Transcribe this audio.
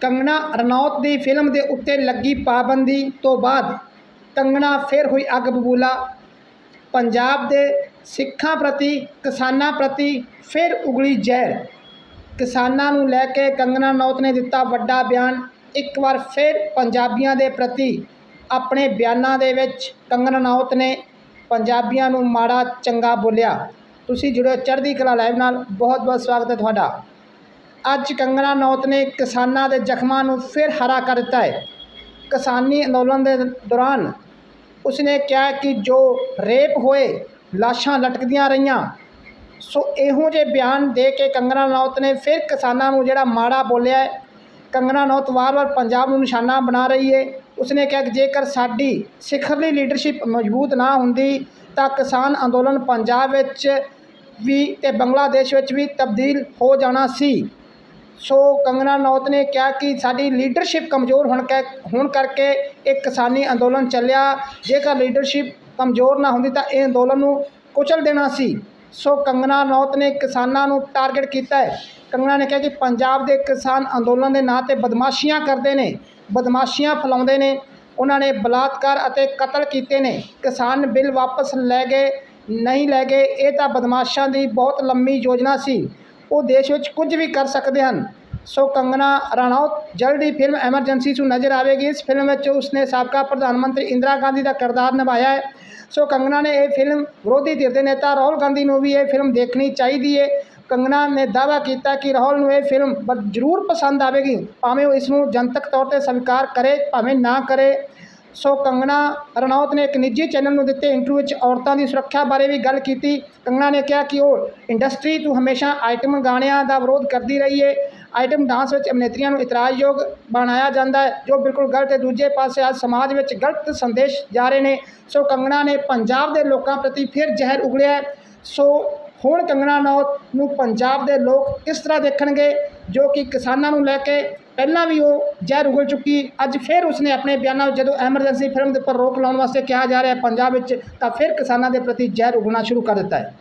ਕੰਗਣਾ ਰਣੌਤ ਦੀ film ਦੇ ਉੱਤੇ ਲੱਗੀ ਪਾਬੰਦੀ ਤੋਂ ਬਾਅਦ ਕੰਗਣਾ ਫਿਰ ਹੋਈ ਅੱਗ ਬਬੂਲਾ। ਪੰਜਾਬ ਦੇ ਸਿੱਖਾਂ ਪ੍ਰਤੀ, ਕਿਸਾਨਾਂ ਪ੍ਰਤੀ ਫਿਰ ਉਗਲੀ ਜ਼ਹਿਰ। ਕਿਸਾਨਾਂ ਨੂੰ ਲੈ ਕੇ ਕੰਗਣਾ ਰਣੌਤ ਨੇ ਦਿੱਤਾ ਵੱਡਾ ਬਿਆਨ। ਇੱਕ ਵਾਰ ਫਿਰ ਪੰਜਾਬੀਆਂ ਦੇ ਪ੍ਰਤੀ ਆਪਣੇ ਬਿਆਨਾਂ ਦੇ ਵਿੱਚ ਕੰਗਣਾ ਰਣੌਤ ਨੇ ਪੰਜਾਬੀਆਂ ਨੂੰ ਮਾੜਾ ਚੰਗਾ ਬੋਲਿਆ। ਤੁਸੀਂ ਜੁੜੋ ਚੜ੍ਹਦੀ ਕਲਾ ਲਾਈਵ ਨਾਲ। ਬਹੁਤ ਬਹੁਤ ਸਵਾਗਤ ਹੈ ਤੁਹਾਡਾ। ਅੱਜ ਕੰਗਣਾ ਨੌਤ ਨੇ ਕਿਸਾਨਾਂ ਦੇ ਜ਼ਖਮਾਂ ਨੂੰ ਫਿਰ ਹਰਾ ਕਰ ਦਿੱਤਾ ਹੈ। ਕਿਸਾਨੀ ਅੰਦੋਲਨ ਦੇ ਦੌਰਾਨ ਉਸਨੇ ਕਿਹਾ ਕਿ ਜੋ ਰੇਪ ਹੋਏ, ਲਾਸ਼ਾਂ ਲਟਕਦੀਆਂ ਰਹੀਆਂ। ਸੋ ਇਹੋ ਜਿਹੇ ਬਿਆਨ ਦੇ ਕੇ ਕੰਗਣਾ ਨੌਤ ਨੇ ਫਿਰ ਕਿਸਾਨਾਂ ਨੂੰ ਜਿਹੜਾ ਮਾੜਾ ਬੋਲਿਆ ਹੈ ਕੰਗਨਾ ਰਣੌਤ ਵਾਰ-ਵਾਰ ਪੰਜਾਬ ਨੂੰ ਨਿਸ਼ਾਨਾ ਬਣਾ ਰਹੀ ਹੈ। ਉਸਨੇ ਕਿਹਾ ਕਿ ਜੇਕਰ ਸਾਡੀ ਸਿਖਰਲੀ ਲੀਡਰਸ਼ਿਪ ਮਜ਼ਬੂਤ ਨਾ ਹੁੰਦੀ, ਤਾਂ ਕਿਸਾਨ ਅੰਦੋਲਨ ਪੰਜਾਬ ਵਿੱਚ ਵੀ ਤੇ ਬੰਗਲਾਦੇਸ਼ ਵਿੱਚ ਵੀ ਤਬਦੀਲ ਹੋ ਜਾਣਾ ਸੀ। ਸੋ ਕੰਗਨਾ ਨੌਤ ਨੇ ਕਿਹਾ ਕਿ ਸਾਡੀ ਲੀਡਰਸ਼ਿਪ ਕਮਜ਼ੋਰ ਹੋਣ ਕੇ ਹੋਣ ਕਰਕੇ ਇਹ ਕਿਸਾਨੀ ਅੰਦੋਲਨ ਚੱਲਿਆ। ਜੇਕਰ ਲੀਡਰਸ਼ਿਪ ਕਮਜ਼ੋਰ ਨਾ ਹੁੰਦੀ ਤਾਂ ਇਹ ਅੰਦੋਲਨ ਨੂੰ ਕੁਚਲ ਦੇਣਾ ਸੀ। ਸੋ ਕੰਗਨਾ ਨੌਤ ਨੇ ਕਿਸਾਨਾਂ ਨੂੰ ਟਾਰਗੇਟ ਕੀਤਾ ਹੈ। ਕੰਗਨਾ ਨੇ ਕਿਹਾ ਕਿ ਪੰਜਾਬ ਦੇ ਕਿਸਾਨ ਅੰਦੋਲਨ ਦੇ ਨਾਂ ਤੇ ਬਦਮਾਸ਼ੀਆਂ ਕਰਦੇ ਨੇ, ਬਦਮਾਸ਼ੀਆਂ ਫੈਲਾਉਂਦੇ ਨੇ। ਉਹਨਾਂ ਨੇ ਬਲਾਤਕਾਰ ਅਤੇ ਕਤਲ ਕੀਤੇ ਨੇ। ਕਿਸਾਨ ਬਿੱਲ ਵਾਪਸ ਲੈ ਗਏ, ਨਹੀਂ ਲੈ ਗਏ, ਇਹ ਤਾਂ ਬਦਮਾਸ਼ਾਂ ਦੀ ਬਹੁਤ ਲੰਮੀ ਯੋਜਨਾ ਸੀ। ਉਹ ਦੇਸ਼ ਵਿੱਚ ਕੁਝ ਵੀ ਕਰ ਸਕਦੇ ਹਨ। ਸੋ ਕੰਗਨਾ ਰਣੌਤ, ਜਲਦੀ ਫਿਲਮ ਐਮਰਜੈਂਸੀ 'ਚ ਨਜ਼ਰ ਆਵੇਗੀ। ਇਸ ਫਿਲਮ ਵਿੱਚ ਉਸਨੇ ਸਾਬਕਾ ਪ੍ਰਧਾਨ ਮੰਤਰੀ ਇੰਦਰਾ ਗਾਂਧੀ ਦਾ ਕਿਰਦਾਰ ਨਿਭਾਇਆ ਹੈ। ਸੋ ਕੰਗਨਾ ਨੇ ਇਹ ਫਿਲਮ ਵਿਰੋਧੀ ਧਿਰ ਦੇ ਨੇਤਾ ਰਾਹੁਲ ਗਾਂਧੀ ਨੂੰ ਵੀ ਇਹ ਫਿਲਮ ਦੇਖਣੀ ਚਾਹੀਦੀ ਹੈ। ਕੰਗਨਾ ਨੇ ਦਾਅਵਾ ਕੀਤਾ ਕਿ ਰਾਹੁਲ ਨੂੰ ਇਹ ਫਿਲਮ ਬ- ਜ਼ਰੂਰ ਪਸੰਦ ਆਵੇਗੀ। ਭਾਵੇਂ ਉਹ ਇਸ ਨੂੰ ਜਨਤਕ ਤੌਰ ਤੇ ਸਵੀਕਾਰ ਕਰੇ, ਭਾਵੇਂ ਨਾ ਕਰੇ। ਸੋ ਕੰਗਣਾ ਰਣੌਤ ਨੇ ਇੱਕ ਨਿੱਜੀ ਚੈਨਲ ਨੂੰ ਦਿੱਤੇ ਇੰਟਰਵਿਊ ਵਿੱਚ ਔਰਤਾਂ ਦੀ ਸੁਰੱਖਿਆ ਬਾਰੇ ਵੀ ਗੱਲ ਕੀਤੀ। ਕੰਗਣਾ ਨੇ ਕਿਹਾ ਕਿ ਉਹ ਇੰਡਸਟਰੀ ਤੋਂ ਹਮੇਸ਼ਾ ਆਈਟਮ ਗਾਣਿਆਂ ਦਾ ਵਿਰੋਧ ਕਰਦੀ ਰਹੀ ਹੈ। ਆਈਟਮ ਡਾਂਸ ਵਿੱਚ ਅਭਿਨੇਤਰੀਆਂ ਨੂੰ ਇਤਰਾਜ਼ਯੋਗ ਬਣਾਇਆ ਜਾਂਦਾ ਹੈ, ਜੋ ਬਿਲਕੁਲ ਗਲਤ ਹੈ। ਦੂਜੇ ਪਾਸੇ ਅੱਜ ਸਮਾਜ ਵਿੱਚ ਗਲਤ ਸੰਦੇਸ਼ ਜਾ ਰਹੇ ਨੇ। ਸੋ ਕੰਗਣਾ ਨੇ ਪੰਜਾਬ ਦੇ ਲੋਕਾਂ ਪ੍ਰਤੀ ਫਿਰ ਜ਼ਹਿਰ ਉਗਲਿਆ ਸੋ ਹੁਣ ਕੰਗਣਾ ਰਣੌਤ ਨੂੰ ਪੰਜਾਬ ਦੇ ਲੋਕ ਕਿਸ ਤਰ੍ਹਾਂ ਦੇਖਣਗੇ, ਜੋ ਕਿ ਕਿਸਾਨਾਂ ਨੂੰ ਲੈ ਕੇ ਪਹਿਲਾਂ ਵੀ ਉਹ ਜ਼ਹਿਰ ਉਗਲ ਚੁੱਕੀ, ਅੱਜ ਫਿਰ ਉਸਨੇ ਆਪਣੇ ਬਿਆਨਾਂ ਜਦੋਂ ਐਮਰਜੈਂਸੀ ਫਿਲਮ ਦੇ ਉੱਪਰ ਰੋਕ ਲਾਉਣ ਵਾਸਤੇ ਕਿਹਾ ਜਾ ਰਿਹਾ ਪੰਜਾਬ ਵਿੱਚ, ਤਾਂ ਫਿਰ ਕਿਸਾਨਾਂ ਦੇ ਪ੍ਰਤੀ ਜ਼ਹਿਰ ਉਗਣਾ ਸ਼ੁਰੂ ਕਰ ਦਿੱਤਾ ਹੈ।